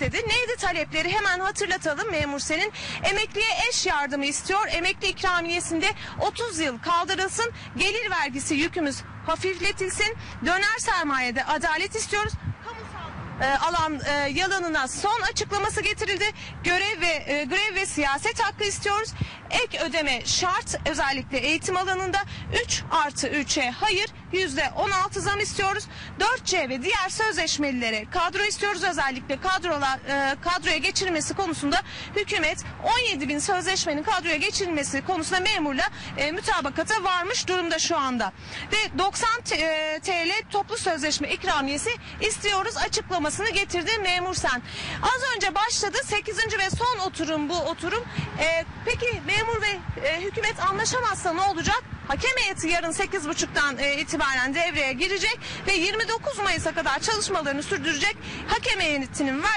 dedi. Neydi talepleri hemen hatırlatalım memur senin. Emekliye eş yardımı istiyor. Emekli ikramiyesinde 30 yıl kaldırılsın. Gelir vergisi yükümüz hafifletilsin. Döner sermayede adalet istiyoruz. E, alan e, yalanına son açıklaması getirildi. Görev ve e, grev ve siyaset hakkı istiyoruz. Ek ödeme şart özellikle eğitim alanında 3 artı 3'e hayır %16 zam istiyoruz. 4C ve diğer sözleşmelilere kadro istiyoruz özellikle kadrolar e, kadroya geçirilmesi konusunda hükümet 17 bin sözleşmenin kadroya geçirilmesi konusunda memurla e, mütabakata varmış durumda şu anda. Ve 90 T- e, TL toplu sözleşme ikramiyesi istiyoruz açıklamasını getirdi memur sen. Az önce başladı 8. ve son oturum bu oturum. E, peki memur ve e, hükümet anlaşamazsa ne olacak? Hakem heyeti yarın 8.30'dan e, itibaren devreye girecek ve 29 Mayıs'a kadar çalışmalarını sürdürecek. Hakem heyetinin ver